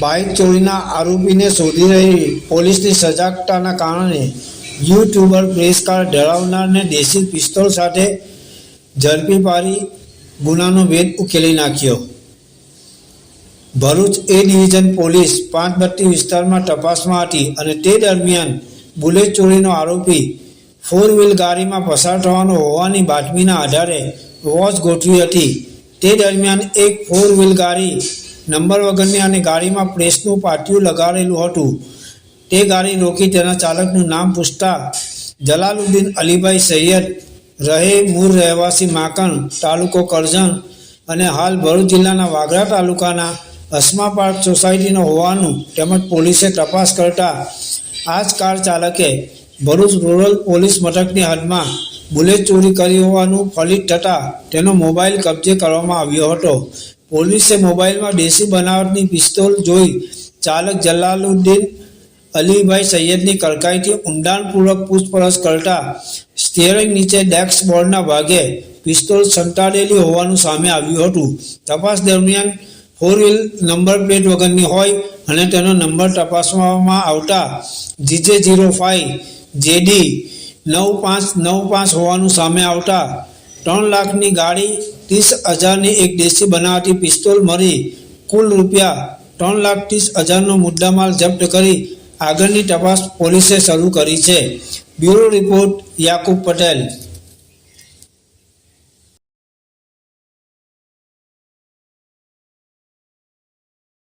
Bike ચોરીના આરોપીને શોધી રહી પોલીસની સજાગતાના કારણે યુટ્યુબર પ્રેસ કાર્ડ ધરાવનારને દેશી પિસ્તોલ સાથે ઝડપી પાડી ગુનાનો ભેદ ઉકેલી નાખ્યો. ભરૂચ એ ડિવિઝન પોલીસ પાંચ બત્તી વિસ્તારમાં તપાસમાં હતી અને તે દરમિયાન બુલેટ ચોરીનો આરોપી ફોર વ્હીલ ગાડીમાં પસાર થવાનો હોવાની બાતમીના આધારે વોચ ગોઠવી હતી. તે દરમિયાન એક ફોર વ્હીલ ગાડી નંબર વગરની અને ગાડીમાં પ્રેસનું પાટિયું લગાડેલું હતું. તે ગાડી રોકી તેના ચાલકનું નામ પૂછતા, જલાલુદ્દીન અલીભાઈ સૈયદ, રહે મૂળ રહેવાસી માકણ, તાલુકો કરજણ અને હાલ ભરૂચ જિલ્લાના વાગરા તાલુકાના અસ્મા પાર્ક સોસાયટીનો હોવાનું તેમજ પોલીસે તપાસ કરતા આ જ કાર ચાલકે ભરૂચ રૂરલ પોલીસ મથકની હદમાં બુલેટ ચોરી કરી હોવાનું ફલિત થતાં તેનો મોબાઈલ કબજે કરવામાં આવ્યો હતો. પોલીસે મોબાઈલમાં દેશી બનાવટની પિસ્તોલ જોઈ ચાલક જલાલુદ્દીન અલીભાઈ સૈયદની કડકાઈથી ઊંડાણપૂર્વક પૂછપરછ કરતા સ્ટિયરિંગ નીચે ડેક્સ બોર્ડના ભાગે પિસ્તોલ સંતાડેલી હોવાનું સામે આવ્યું હતું. તપાસ દરમિયાન ફોર વ્હીલ નંબર પ્લેટ વગરની હોય અને તેનો નંબર તપાસવામાં આવતા જીજે જીરો ફાઇવ જેડી નવ પાંચ નવ પાંચ હોવાનું સામે આવતા ત્રણ લાખની ગાડી ત્રીસ હજારની એક દેશી બનાવટી પિસ્તોલ મળી. કુલ રૂપિયા ત્રણ લાખ ત્રીસ હજારનો મુદ્દામાલ જપ્ત કરી આગળની તપાસ પોલીસે શરૂ કરી છે. Bureau report Yakub Patel.